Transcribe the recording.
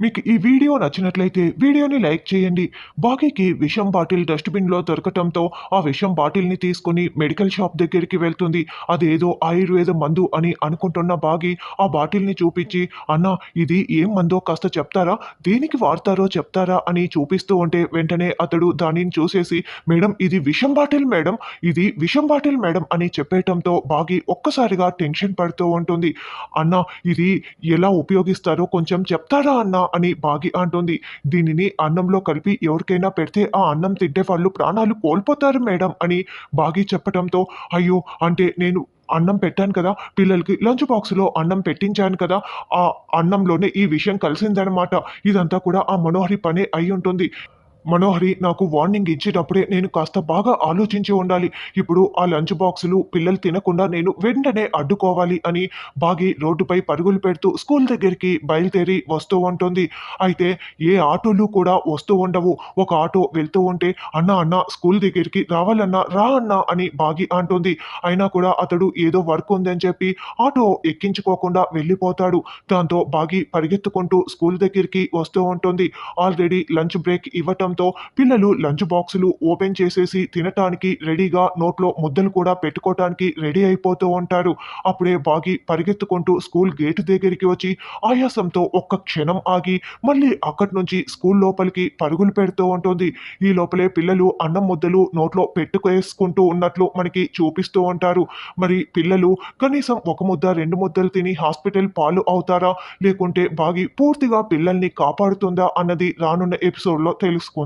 మీకు ఈ వీడియో నచ్చినట్లయితే వీడియోని లైక్ చేయండి. బాకీకి విషం బాటిల్ డస్ట్బిన్లో దొరకటంతో ఆ విషం బాటిల్ని తీసుకుని మెడికల్ షాప్ దగ్గరికి వెళ్తుంది. అదేదో ఆయుర్వేద మందు అని అనుకుంటున్న బాగి ఆ బాటిల్ని చూపించి అన్న ఇది ఏం మందో కాస్త చెప్తారా? దేనికి వాడతారో చెప్తారా? అని చూపిస్తూ ఉంటే వెంటనే అతడు దానిని చూసేసి మేడం ఇది విషం బాటిల్ మేడం ఇది విషం బాటిల్ మేడం అని చెప్పేయటంతో బాగి ఒక్కసారిగా టెన్షన్ పడుతూ ఉంటుంది. అన్న ఇది ఎలా ఉపయోగిస్తారో కొంచెం చెప్తారా అన్నా? అని బాగి అంటుంది. దీనిని అన్నంలో కలిపి ఎవరికైనా పెడితే ఆ అన్నం తింటే వాళ్ళు ప్రాణాలు కోల్పోతారు మేడం అని బాగి చెప్పడంతో అయ్యో అంటే నేను అన్నం పెట్టాను కదా పిల్లలకి లంచ్ బాక్స్లో అన్నం పెట్టించాను కదా ఆ అన్నంలోనే ఈ విషయం కలిసిందనమాట. ఇదంతా కూడా ఆ మనోహరి పనే అయి ఉంటుంది. మనోహరి నాకు వార్నింగ్ ఇచ్చేటప్పుడే నేను కాస్త బాగా ఆలోచించి ఉండాలి. ఇప్పుడు ఆ లంచ్ బాక్సులు పిల్లలు తినకుండా నేను వెంటనే అడ్డుకోవాలి అని బాగి రోడ్డుపై పరుగులు పెడుతూ స్కూల్ దగ్గరికి బయలుదేరి వస్తూ ఉంటుంది. అయితే ఏ ఆటోలు కూడా వస్తూ ఉండవు. ఒక ఆటో వెళ్తూ ఉంటే అన్న అన్న స్కూల్ దగ్గరికి రావాలన్నా రా అన్న అని బాగి అంటుంది. అయినా కూడా అతడు ఏదో వర్క్ ఉందని చెప్పి ఆటో ఎక్కించుకోకుండా వెళ్ళిపోతాడు. దాంతో బాగి పరిగెత్తుకుంటూ స్కూల్ దగ్గరికి వస్తూ ఉంటుంది. ఆల్రెడీ లంచ్ బ్రేక్ ఇవ్వటం ఇవ్వటంతో పిల్లలు లంచ్ బాక్సులు ఓపెన్ చేసేసి తినటానికి రెడీగా నోట్లో ముద్దలు కూడా పెట్టుకోవటానికి రెడీ అయిపోతూ ఉంటారు. అప్పుడే బాగి పరిగెత్తుకుంటూ స్కూల్ గేటు దగ్గరికి వచ్చి ఆయాసంతో ఒక్క క్షణం ఆగి మళ్ళీ అక్కడి నుంచి స్కూల్ లోపలికి పరుగులు పెడుతూ ఉంటుంది. ఈ లోపలే పిల్లలు అన్నం ముద్దలు నోట్లో పెట్టుకేసుకుంటూ ఉన్నట్లు మనకి చూపిస్తూ ఉంటారు. మరి పిల్లలు కనీసం ఒక ముద్ద రెండు ముద్దలు తిని హాస్పిటల్ పాలు అవుతారా? లేకుంటే బాగి పూర్తిగా పిల్లల్ని కాపాడుతుందా? అన్నది రానున్న ఎపిసోడ్లో తెలుసుకుందాం.